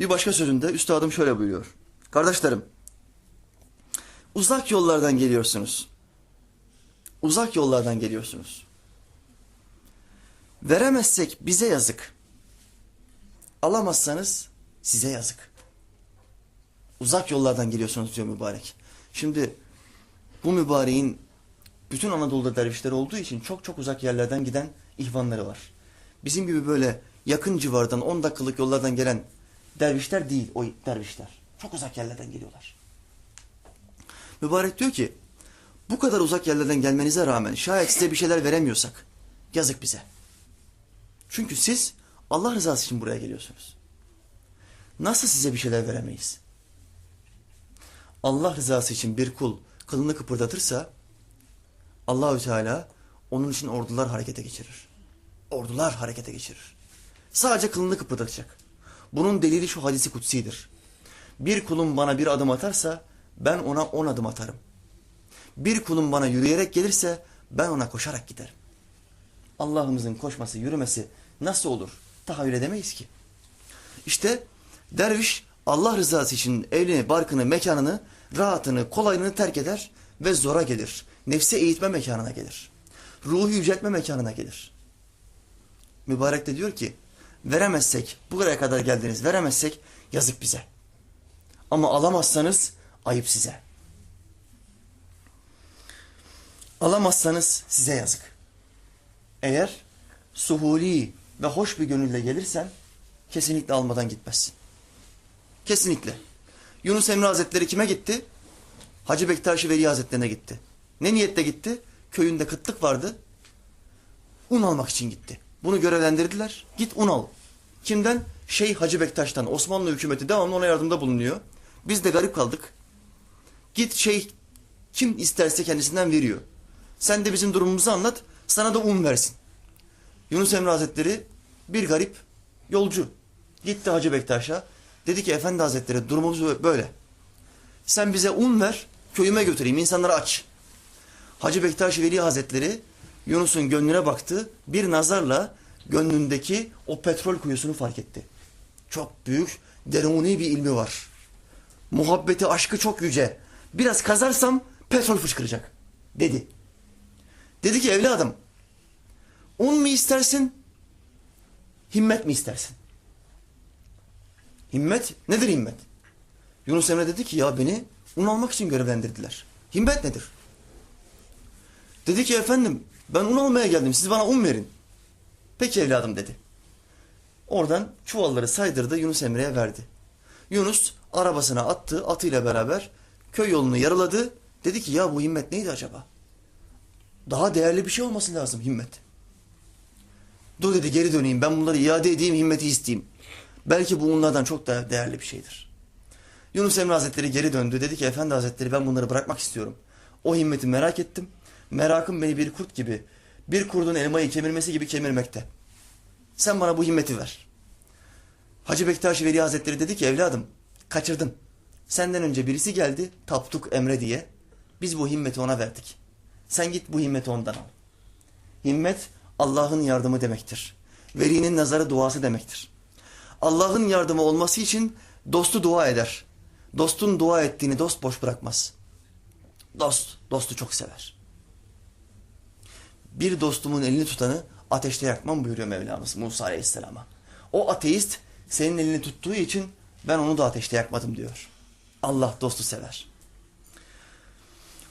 Bir başka sözünde üstadım şöyle buyuruyor. Kardeşlerim, uzak yollardan geliyorsunuz. Uzak yollardan geliyorsunuz. Veremezsek bize yazık. Alamazsanız size yazık. Uzak yollardan geliyorsunuz diyor mübarek. Şimdi bu mübareğin bütün Anadolu'da dervişler olduğu için çok çok uzak yerlerden giden ihvanları var. Bizim gibi böyle yakın civardan 10 dakikalık yollardan gelen dervişler değil o dervişler. Çok uzak yerlerden geliyorlar. Mübarek diyor ki bu kadar uzak yerlerden gelmenize rağmen şayet size bir şeyler veremiyorsak yazık bize. Çünkü siz Allah rızası için buraya geliyorsunuz. Nasıl size bir şeyler veremeyiz? Allah rızası için bir kul kılını kıpırdatırsa Allahü Teala onun için ordular harekete geçirir. Ordular harekete geçirir. Sadece kılını kıpırdatacak. Bunun delili şu hadisi kutsidir. Bir kulum bana bir adım atarsa ben ona on adım atarım. Bir kulum bana yürüyerek gelirse ben ona koşarak giderim. Allah'ımızın koşması, yürümesi nasıl olur? Tahayyül edemeyiz ki. İşte derviş Allah rızası için evini, barkını, mekanını, rahatını, kolaylığını terk eder ve zora gelir. Nefsi eğitme mekanına gelir. Ruhu yüceltme mekanına gelir. Mübarek de diyor ki veremezsek buraya kadar geldiniz veremezsek yazık bize. Ama alamazsanız ayıp size. Alamazsanız size yazık. Eğer suhuli ve hoş bir gönülle gelirsen kesinlikle almadan gitmezsin. Kesinlikle. Yunus Emre Hazretleri kime gitti? Hacı Bektaş Veli Hazretlerine gitti. Ne niyetle gitti? Köyünde kıtlık vardı. Un almak için gitti. Bunu görevlendirdiler. Git un al. Kimden? Şeyh Hacı Bektaş'tan. Osmanlı hükümeti devamlı ona yardımda bulunuyor. Biz de garip kaldık. Git şeyh kim isterse kendisinden veriyor. Sen de bizim durumumuzu anlat. Sana da un versin. Yunus Emre Hazretleri bir garip yolcu. Gitti Hacı Bektaş'a. Dedi ki Efendi Hazretleri durumumuz böyle. Sen bize un ver, köyüme götüreyim, insanları aç. Hacı Bektaş Veli Hazretleri Yunus'un gönlüne baktı. Bir nazarla gönlündeki o petrol kuyusunu fark etti. Çok büyük, deruni bir ilmi var. Muhabbeti, aşkı çok yüce. Biraz kazarsam petrol fışkıracak dedi. Dedi ki evladım un mu istersin, himmet mi istersin? Himmet nedir himmet? Yunus Emre dedi ki ya beni un almak için görevlendirdiler. Himmet nedir? Dedi ki efendim ben un almaya geldim siz bana un verin. Peki evladım dedi. Oradan çuvalları saydırdı Yunus Emre'ye verdi. Yunus arabasına attı atıyla beraber köy yolunu yarıladı. Dedi ki ya bu himmet neydi acaba? Daha değerli bir şey olması lazım himmet. Dur dedi geri döneyim ben bunları iade edeyim himmeti isteyeyim. Belki bu onlardan çok daha değerli bir şeydir. Yunus Emre Hazretleri geri döndü. Dedi ki Efendi Hazretleri ben bunları bırakmak istiyorum. O himmeti merak ettim. Merakım beni bir kurt gibi, bir kurdun elmayı kemirmesi gibi kemirmekte. Sen bana bu himmeti ver. Hacı Bektaş Veli Hazretleri dedi ki evladım kaçırdın. Senden önce birisi geldi Taptuk Emre diye. Biz bu himmeti ona verdik. Sen git bu himmeti ondan al. Himmet Allah'ın yardımı demektir. Velinin nazarı duası demektir. Allah'ın yardımı olması için dostu dua eder. Dostun dua ettiğini dost boş bırakmaz. Dost, dostu çok sever. Bir dostumun elini tutanı ateşte yakmam buyuruyor Mevlamız Musa Aleyhisselam'a. O ateist senin elini tuttuğu için ben onu da ateşte yakmadım diyor. Allah dostu sever.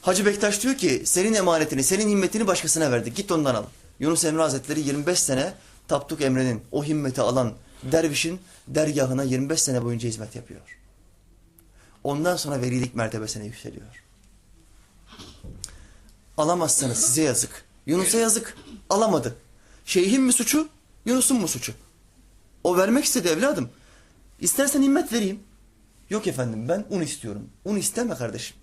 Hacı Bektaş diyor ki senin emanetini, senin himmetini başkasına verdik. Git ondan al. Yunus Emre Hazretleri 25 sene Tapduk Emre'nin o himmeti alan dervişin dergahına 25 sene boyunca hizmet yapıyor. Ondan sonra velilik mertebesine yükseliyor. Alamazsanız size yazık. Yunus'a yazık. Alamadı. Şeyhin mi suçu, Yunus'un mu suçu? O vermek istedi evladım. İstersen himmet vereyim. Yok efendim ben un istiyorum. Un isteme kardeşim.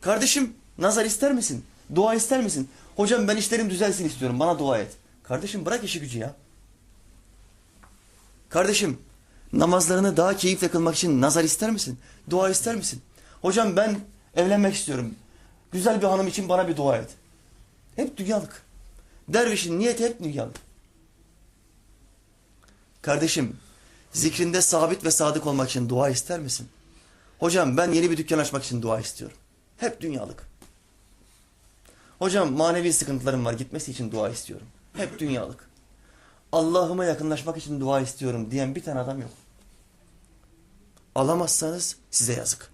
Kardeşim nazar ister misin? Dua ister misin? Hocam ben işlerim düzelsin istiyorum. Bana dua et. Kardeşim bırak işi gücü ya. Kardeşim namazlarını daha keyifle kılmak için nazar ister misin? Dua ister misin? Hocam ben evlenmek istiyorum. Güzel bir hanım için bana bir dua et. Hep dünyalık. Dervişin niyeti hep dünyalık. Kardeşim zikrinde sabit ve sadık olmak için dua ister misin? Hocam ben yeni bir dükkan açmak için dua istiyorum. Hep dünyalık. Hocam manevi sıkıntılarım var gitmesi için dua istiyorum. Hep dünyalık. Allah'ıma yakınlaşmak için dua istiyorum diyen bir tane adam yok. Alamazsanız size yazık.